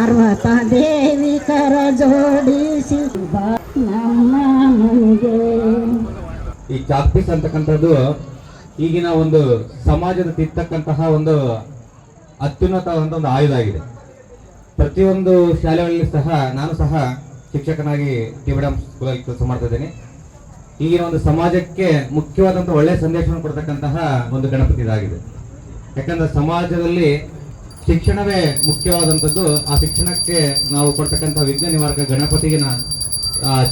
ಪಾರ್ವತ ದೇವಿ ಕರ ಜೋಡಿಸಿ ಈ ಚಾಕ್ಪೀಸ್ ಅಂತಕ್ಕಂಥದ್ದು ಈಗಿನ ಒಂದು ಸಮಾಜದ ತಿರ್ತಕ್ಕಂತಹ ಒಂದು ಅತ್ಯುನ್ನತವಾದಂಥ ಒಂದು ಆಯುಧ ಆಗಿದೆ. ಪ್ರತಿಯೊಂದು ಶಾಲೆಗಳಲ್ಲಿ ಸಹ ನಾನು ಸಹ ಶಿಕ್ಷಕನಾಗಿ ಟಿ ಮೇಡಮ್ ಸ್ಕೂಲಲ್ಲಿ ಕೆಲಸ ಮಾಡ್ತಾ ಇದ್ದೀನಿ. ಈಗಿನ ಒಂದು ಸಮಾಜಕ್ಕೆ ಮುಖ್ಯವಾದಂಥ ಒಳ್ಳೆಯ ಸಂದೇಶವನ್ನು ಕೊಡ್ತಕ್ಕಂತಹ ಒಂದು ಗಣಪತಿ ಇದಾಗಿದೆ. ಯಾಕಂದ್ರೆ ಸಮಾಜದಲ್ಲಿ ಶಿಕ್ಷಣವೇ ಮುಖ್ಯವಾದಂಥದ್ದು. ಆ ಶಿಕ್ಷಣಕ್ಕೆ ನಾವು ಕೊಡ್ತಕ್ಕಂಥ ವಿಘ್ನ ನಿವಾರಕ ಗಣಪತಿಗಿನ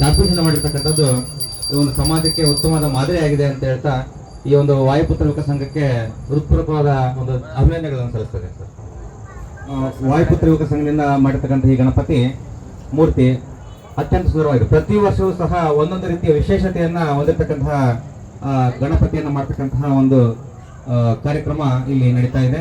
ಚಾಪುಷನ ಮಾಡಿರ್ತಕ್ಕಂಥದ್ದು ಈ ಒಂದು ಸಮಾಜಕ್ಕೆ ಉತ್ತಮವಾದ ಮಾದರಿಯಾಗಿದೆ ಅಂತ ಹೇಳ್ತಾ ಈ ಒಂದು ವಾಯುಪುತ್ರ ಲೋಕ ಸಂಘಕ್ಕೆ ಹೃತ್ಪೂರ್ವಕವಾದ ಒಂದು ಅಭಿನಂದನೆಗಳನ್ನು ಸಲ್ಲಿಸ್ತದೆ ಸರ್. ವಾಯುಪುತ್ರ ಯುವಕ ಸಂಘದಿಂದ ಮಾಡಿರ್ತಕ್ಕಂಥ ಈ ಗಣಪತಿ ಮೂರ್ತಿ ಅತ್ಯಂತ ಸುಂದರವಾಗಿದೆ. ಪ್ರತಿ ವರ್ಷವೂ ಸಹ ಒಂದೊಂದು ರೀತಿಯ ವಿಶೇಷತೆಯನ್ನು ಹೊಂದಿರತಕ್ಕಂತಹ ಗಣಪತಿಯನ್ನ ಮಾಡ್ತಕ್ಕಂತಹ ಒಂದು ಕಾರ್ಯಕ್ರಮ ಇಲ್ಲಿ ನಡೀತಾ ಇದೆ.